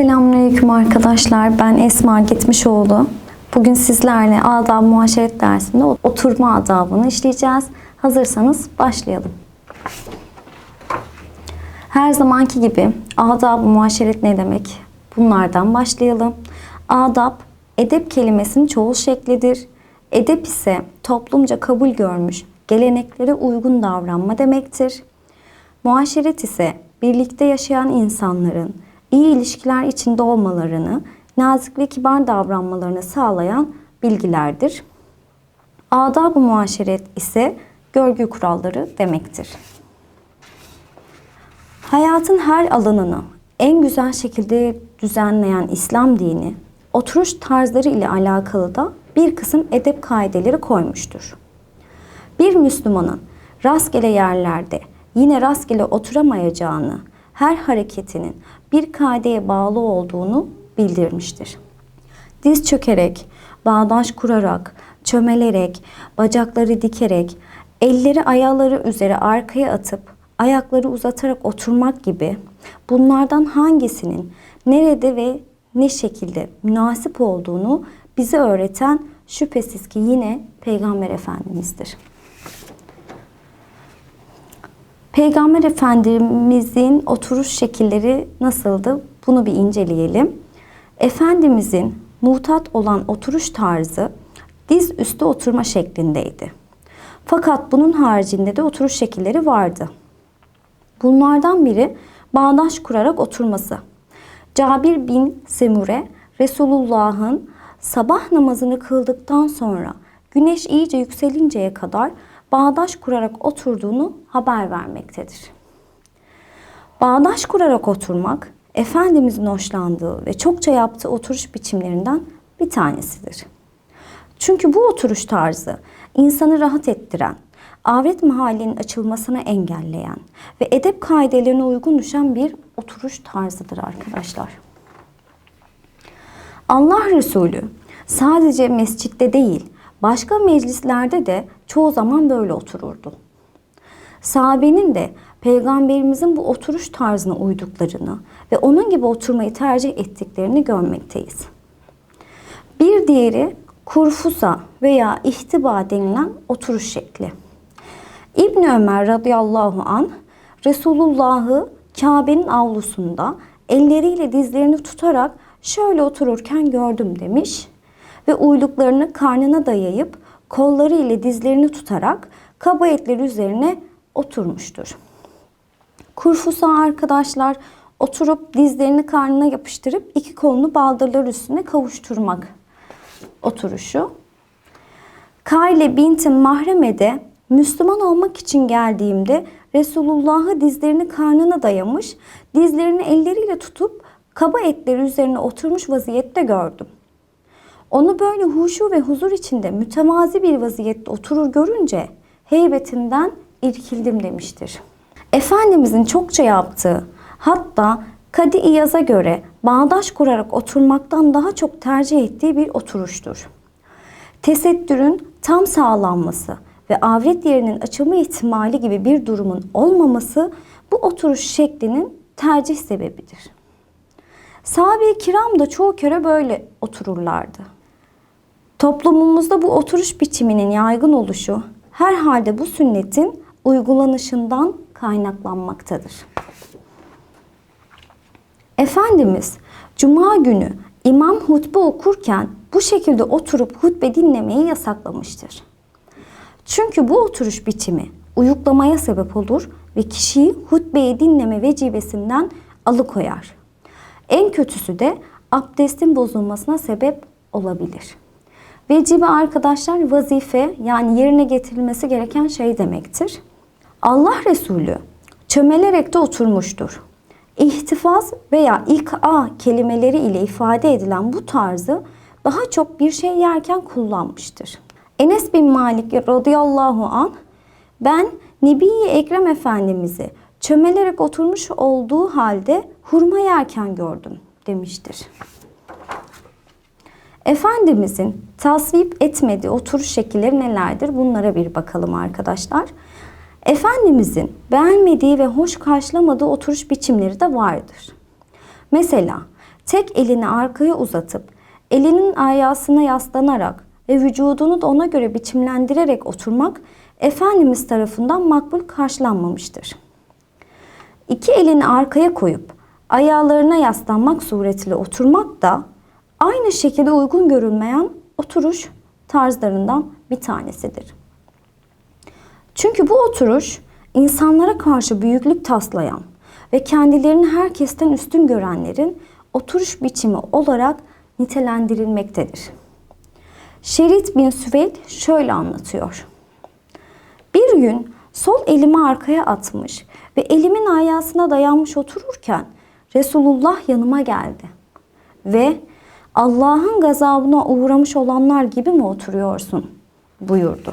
Selamünaleyküm arkadaşlar. Ben Esma Gitmişoğlu. Bugün sizlerle adab muaşeret dersinde oturma adabını işleyeceğiz. Hazırsanız başlayalım. Her zamanki gibi adab muaşeret ne demek? Bunlardan başlayalım. Adab, edep kelimesinin çoğul şeklidir. Edep ise toplumca kabul görmüş, geleneklere uygun davranma demektir. Muaşeret ise birlikte yaşayan insanların iyi ilişkiler içinde olmalarını, nazik ve kibar davranmalarını sağlayan bilgilerdir. Adab-ı muaşeret ise görgü kuralları demektir. Hayatın her alanını en güzel şekilde düzenleyen İslam dini, oturuş tarzları ile alakalı da bir kısım edep kaideleri koymuştur. Bir Müslümanın rastgele yerlerde yine rastgele oturamayacağını, her hareketinin bir kaideye bağlı olduğunu bildirmiştir. Diz çökerek, bağdaş kurarak, çömelerek, bacakları dikerek, elleri ayakları üzere arkaya atıp ayakları uzatarak oturmak gibi bunlardan hangisinin nerede ve ne şekilde münasip olduğunu bize öğreten şüphesiz ki yine Peygamber Efendimiz'dir. Peygamber Efendimizin oturuş şekilleri nasıldı? Bunu bir inceleyelim. Efendimizin muhtat olan oturuş tarzı diz üstü oturma şeklindeydi. Fakat bunun haricinde de oturuş şekilleri vardı. Bunlardan biri bağdaş kurarak oturması. Cabir bin Semure Resulullah'ın sabah namazını kıldıktan sonra güneş iyice yükselinceye kadar bağdaş kurarak oturduğunu haber vermektedir. Bağdaş kurarak oturmak, Efendimizin hoşlandığı ve çokça yaptığı oturuş biçimlerinden bir tanesidir. Çünkü bu oturuş tarzı insanı rahat ettiren, avret mahallinin açılmasını engelleyen ve edep kaidelerine uygun düşen bir oturuş tarzıdır arkadaşlar. Allah Resulü sadece mescitte değil, başka meclislerde de çoğu zaman böyle otururdu. Sahabenin de peygamberimizin bu oturuş tarzına uyduklarını ve onun gibi oturmayı tercih ettiklerini görmekteyiz. Bir diğeri kurfusa veya ihtiba denilen oturuş şekli. İbn Ömer radıyallahu an Resulullah'ı Kabe'nin avlusunda elleriyle dizlerini tutarak şöyle otururken gördüm demiş ve uyluklarını karnına dayayıp kolları ile dizlerini tutarak kaba etleri üzerine oturmuştur. Kurfusa arkadaşlar oturup dizlerini karnına yapıştırıp iki kolunu baldırlar üstüne kavuşturmak oturuşu. Kayle binti Mahreme'de Müslüman olmak için geldiğimde Resulullah'ı dizlerini karnına dayamış, dizlerini elleriyle tutup kaba etleri üzerine oturmuş vaziyette gördüm. Onu böyle huşu ve huzur içinde mütevazi bir vaziyette oturur görünce heybetinden irkildim demiştir. Efendimizin çokça yaptığı hatta Kadi İyaz'a göre bağdaş kurarak oturmaktan daha çok tercih ettiği bir oturuştur. Tesettürün tam sağlanması ve avret yerinin açılma ihtimali gibi bir durumun olmaması bu oturuş şeklinin tercih sebebidir. Sahabe-i kiram da çoğu kere böyle otururlardı. Toplumumuzda bu oturuş biçiminin yaygın oluşu herhalde bu sünnetin uygulanışından kaynaklanmaktadır. Efendimiz Cuma günü imam hutbe okurken bu şekilde oturup hutbe dinlemeyi yasaklamıştır. Çünkü bu oturuş biçimi uyuklamaya sebep olur ve kişiyi hutbeyi dinleme vecibesinden alıkoyar. En kötüsü de abdestin bozulmasına sebep olabilir. Vecibe arkadaşlar vazife yani yerine getirilmesi gereken şey demektir. Allah Resulü çömelerek de oturmuştur. İhtifaz veya ilk a kelimeleri ile ifade edilen bu tarzı daha çok bir şey yerken kullanmıştır. Enes bin Malik radıyallahu an ben Nebi-i Ekrem Efendimiz'i çömelerek oturmuş olduğu halde hurma yerken gördüm demiştir. Efendimizin tasvip etmediği oturuş şekilleri nelerdir? Bunlara bir bakalım arkadaşlar. Efendimizin beğenmediği ve hoş karşılamadığı oturuş biçimleri de vardır. Mesela tek elini arkaya uzatıp elinin ayasına yaslanarak ve vücudunu da ona göre biçimlendirerek oturmak Efendimiz tarafından makbul karşılanmamıştır. İki elini arkaya koyup ayağlarına yaslanmak suretiyle oturmak da aynı şekilde uygun görülmeyen oturuş tarzlarından bir tanesidir. Çünkü bu oturuş insanlara karşı büyüklük taslayan ve kendilerini herkesten üstün görenlerin oturuş biçimi olarak nitelendirilmektedir. Şerit bin Süveyd şöyle anlatıyor. Bir gün sol elimi arkaya atmış ve elimin ayasına dayanmış otururken Resulullah yanıma geldi ve Allah'ın gazabına uğramış olanlar gibi mi oturuyorsun buyurdu.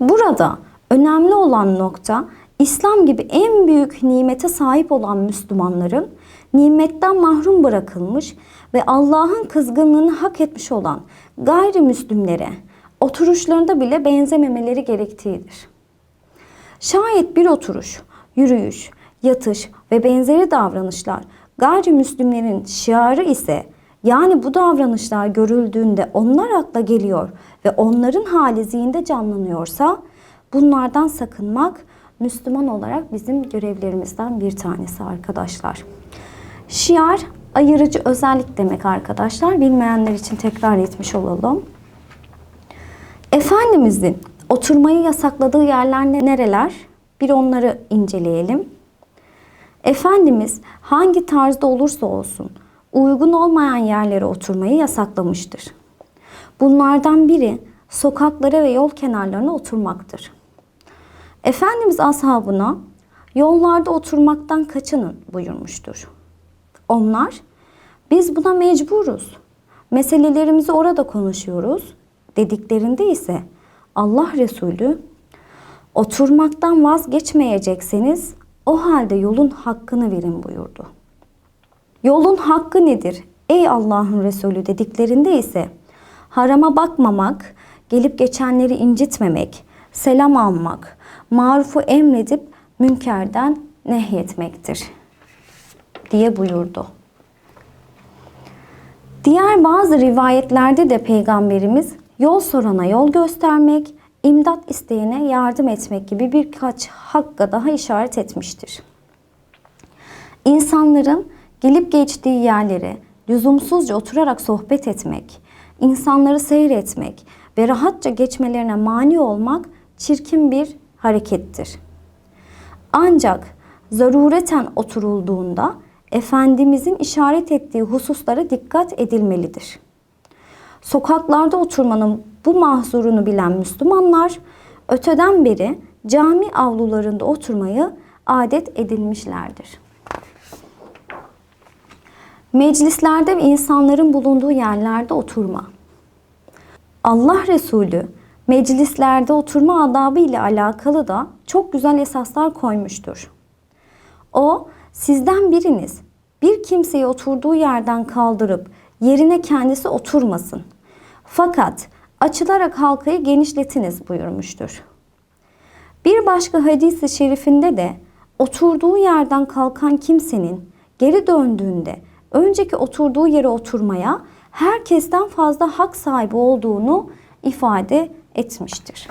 Burada önemli olan nokta İslam gibi en büyük nimete sahip olan Müslümanların nimetten mahrum bırakılmış ve Allah'ın kızgınlığını hak etmiş olan gayrimüslimlere oturuşlarında bile benzememeleri gerektiğidir. Şayet bir oturuş, yürüyüş, yatış ve benzeri davranışlar gayrimüslimlerin şiarı ise yani bu davranışlar görüldüğünde onlar akla geliyor ve onların hali zihinde canlanıyorsa bunlardan sakınmak Müslüman olarak bizim görevlerimizden bir tanesi arkadaşlar. Şiar ayırıcı özellik demek arkadaşlar. Bilmeyenler için tekrar etmiş olalım. Efendimizin oturmayı yasakladığı yerler nereler? Bir onları inceleyelim. Efendimiz hangi tarzda olursa olsun uygun olmayan yerlere oturmayı yasaklamıştır. Bunlardan biri sokaklara ve yol kenarlarına oturmaktır. Efendimiz ashabına yollarda oturmaktan kaçının buyurmuştur. Onlar biz buna mecburuz. Meselelerimizi orada konuşuyoruz dediklerinde ise Allah Resulü oturmaktan vazgeçmeyecekseniz o halde yolun hakkını verin buyurdu. Yolun hakkı nedir? Ey Allah'ın Resulü dediklerinde ise harama bakmamak, gelip geçenleri incitmemek, selam almak, marufu emredip münkerden nehyetmektir diye buyurdu. Diğer bazı rivayetlerde de peygamberimiz yol sorana yol göstermek, imdat isteyene yardım etmek gibi birkaç hakka daha işaret etmiştir. İnsanların gelip geçtiği yerlere lüzumsuzca oturarak sohbet etmek, insanları seyretmek ve rahatça geçmelerine mani olmak çirkin bir harekettir. Ancak zarureten oturulduğunda Efendimizin işaret ettiği hususlara dikkat edilmelidir. Sokaklarda oturmanın bu mahzurunu bilen Müslümanlar öteden beri cami avlularında oturmayı adet edinmişlerdir. Meclislerde ve insanların bulunduğu yerlerde oturma. Allah Resulü meclislerde oturma adabı ile alakalı da çok güzel esaslar koymuştur. O sizden biriniz bir kimseyi oturduğu yerden kaldırıp yerine kendisi oturmasın. Fakat açılarak halkayı genişletiniz buyurmuştur. Bir başka hadisi şerifinde de oturduğu yerden kalkan kimsenin geri döndüğünde önceki oturduğu yere oturmaya herkesten fazla hak sahibi olduğunu ifade etmiştir.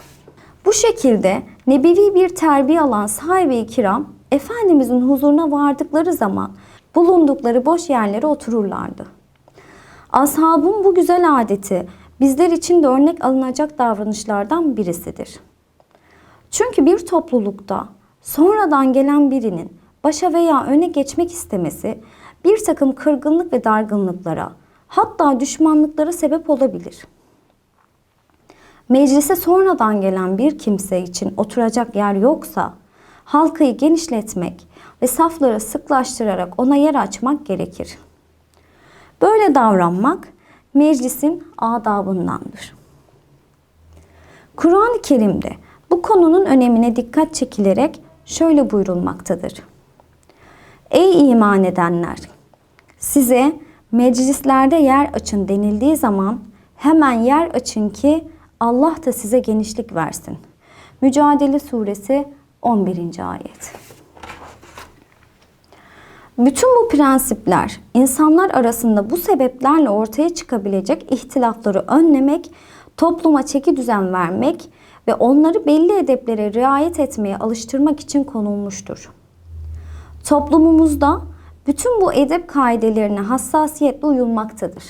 Bu şekilde nebevi bir terbiye alan sahibi kiram Efendimizin huzuruna vardıkları zaman bulundukları boş yerlere otururlardı. Ashabın bu güzel adeti bizler için de örnek alınacak davranışlardan birisidir. Çünkü bir toplulukta sonradan gelen birinin başa veya öne geçmek istemesi bir takım kırgınlık ve dargınlıklara hatta düşmanlıklara sebep olabilir. Meclise sonradan gelen bir kimse için oturacak yer yoksa halkayı genişletmek ve safları sıklaştırarak ona yer açmak gerekir. Böyle davranmak meclisin adabındandır. Kur'an-ı Kerim'de bu konunun önemine dikkat çekilerek şöyle buyurulmaktadır. Ey iman edenler! Size meclislerde yer açın denildiği zaman hemen yer açın ki Allah da size genişlik versin. Mücadele Suresi 11. ayet. Bütün bu prensipler insanlar arasında bu sebeplerle ortaya çıkabilecek ihtilafları önlemek, topluma çeki düzen vermek ve onları belli edeplere riayet etmeye alıştırmak için konulmuştur. Toplumumuzda bütün bu edep kaidelerine hassasiyetle uyulmaktadır.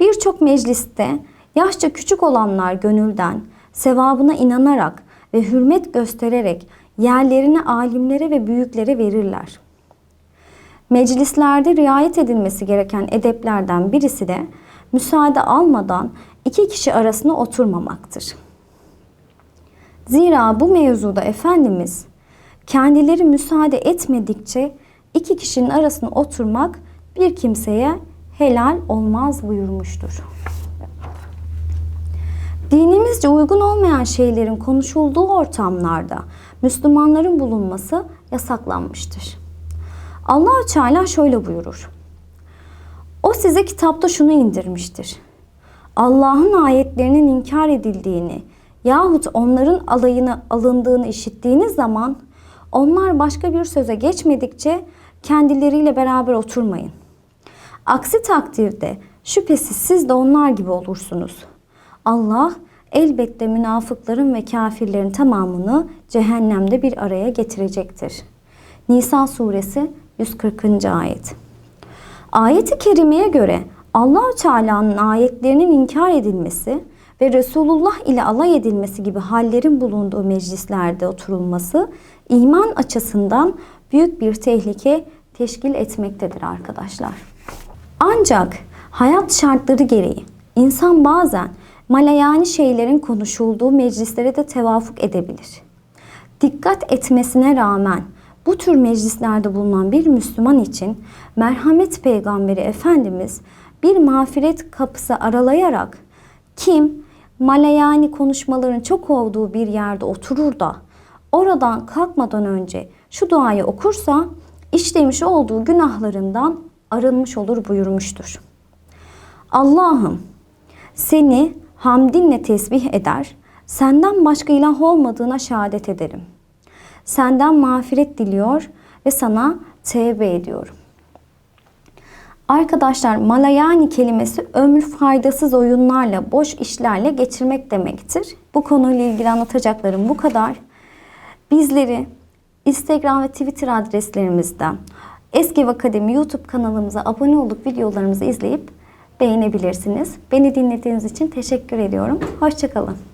Birçok mecliste yaşça küçük olanlar gönülden, sevabına inanarak ve hürmet göstererek yerlerini alimlere ve büyüklere verirler. Meclislerde riayet edilmesi gereken edeplerden birisi de müsaade almadan iki kişi arasında oturmamaktır. Zira bu mevzuda Efendimiz kendileri müsaade etmedikçe iki kişinin arasında oturmak bir kimseye helal olmaz buyurmuştur. Dinimizce uygun olmayan şeylerin konuşulduğu ortamlarda Müslümanların bulunması yasaklanmıştır. Allah Teala şöyle buyurur. O size kitapta şunu indirmiştir. Allah'ın ayetlerinin inkar edildiğini yahut onların alayını alındığını işittiğiniz zaman onlar başka bir söze geçmedikçe kendileriyle beraber oturmayın. Aksi takdirde şüphesiz siz de onlar gibi olursunuz. Allah elbette münafıkların ve kafirlerin tamamını cehennemde bir araya getirecektir. Nisa suresi 140. ayet. Ayet-i kerimeye göre allah Teala'nın ayetlerinin inkar edilmesi ve Resulullah ile alay edilmesi gibi hallerin bulunduğu meclislerde oturulması iman açısından büyük bir tehlike teşkil etmektedir arkadaşlar. Ancak hayat şartları gereği insan bazen malayani şeylerin konuşulduğu meclislere de tevafuk edebilir. Dikkat etmesine rağmen bu tür meclislerde bulunan bir Müslüman için merhamet peygamberi Efendimiz bir mağfiret kapısı aralayarak kim malayani konuşmaların çok olduğu bir yerde oturur da oradan kalkmadan önce şu duayı okursa işlemiş olduğu günahlarından arınmış olur buyurmuştur. Allah'ım seni hamdinle tesbih eder, senden başka ilah olmadığına şehadet ederim. Senden mağfiret diliyor ve sana tevbe ediyorum. Arkadaşlar malayani kelimesi ömür faydasız oyunlarla, boş işlerle geçirmek demektir. Bu konuyla ilgili anlatacaklarım bu kadar. Bizleri Instagram ve Twitter adreslerimizden Eski Akademi YouTube kanalımıza abone olup videolarımızı izleyip beğenebilirsiniz. Beni dinlediğiniz için teşekkür ediyorum. Hoşçakalın.